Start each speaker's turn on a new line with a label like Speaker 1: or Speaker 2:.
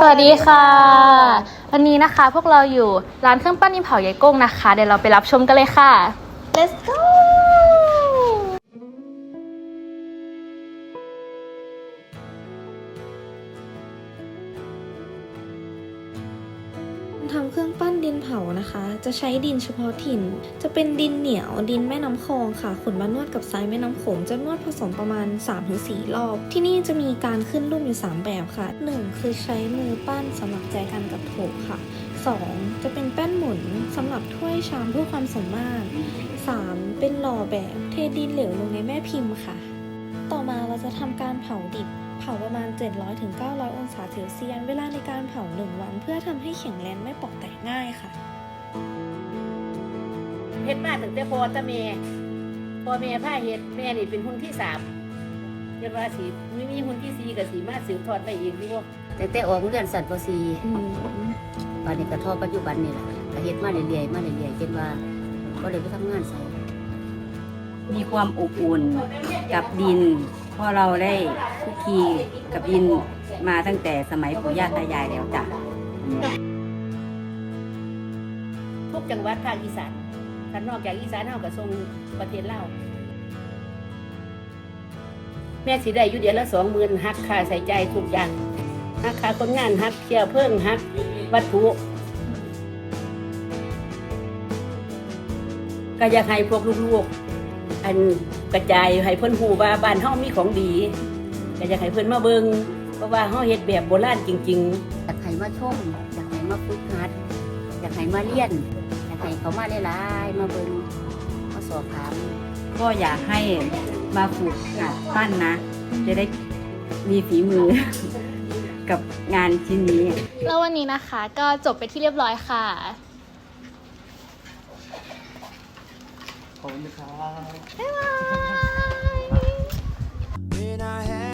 Speaker 1: สวัสดีค่ะ วันนี้นะคะพวกเราอยู่ร้านเครื่องปั้นดินเผายายกุ้งนะคะ เดี๋ยวเราไปรับชมกันเลยค่ะ let's go
Speaker 2: ทำเครื่องปั้นดินเผานะคะ จะใช้ดินเฉพาะถิ่น จะเป็นดินเหนียวดินแม่น้ำคลองค่ะขนมานวดกับทรายแม่น้ำโขงจะนวดผสมประมาณ 3-4 รอบ ที่นี่จะมีการขึ้นรูปอยู่ 3 แบบค่ะ 1 คือใช้มือปั้นสำหรับแจกันกับโถค่ะ 2. จะเป็นแป้นหมุนสำหรับถ้วยชามเพื่อความสมมาตร 3. เป็นหล่อแบบเทดินเหลวลงในแม่พิมพ์ค่ะ ต่อมาเราจะทำการเผาดิบ เผาประมาณ 700-900 องศาเซลเซียส เวลาในการเผา 1 วัน เพื่อทำให้แข็งแรงไม่ปอกแตกง่ายค่ะ
Speaker 3: เฮ็ดมาตั้งแต่พ่อตาแม่พ่อแม่พาเฮ็ดแม่นี่เป็นหุ้นที่สามเรียกว่าสิไม่มีหุ้นที่สี่กับสีมาสืบทอดไปอีกนี่บ่แต่แต่ออกเรือนสัตว์ปสีบัดนี้ก็ทอปัจจุบันนี่แหละก็เฮ็ดมาเรื่อยๆมาเรื่อยๆจนว่าก็เลยไปทำงานใส่
Speaker 4: มีความอบอุ่น กับดินเพราะเราได้คุกคีกับดินมาตั้งแต่สมัยปู่ย่าตายายแล้วจ้ะ
Speaker 3: ทุกจังหวัดภาคอีสานถ้านอกจากอีสานเฮาก็ส่งประเทศลาวแม่สิได้อยู่เดือนละ20,000หักค่าใช้จ่ายทุกอย่างหักค่าคนงานหักเที่ยวเพิ่งหักวัตถุก็อยากให้พวกลูกๆ อันกระจายให้เพิ่นฮู้ว่าบ้านเฮามีของดีก็อยากให้เพิ่นมาเบิ่งเพราะว่าเฮาเฮ็ดแบบโบราณจริงๆอยากให้มาชมอยากให้มาฝึกหัดอยากให้มาเรียนอยากให้เขามาหลายๆมาเบิ่งมาสอบถาม
Speaker 4: ก็อยากให้มาฝึกหัดปั้นนะ จะได้มีฝีมือ กับงานชิ้นนี้
Speaker 1: แล้ววันนี้นะคะก็จบไปที่เรียบร้อยค่ะ
Speaker 5: ขอบคุณครับ
Speaker 1: บ๊ายบาย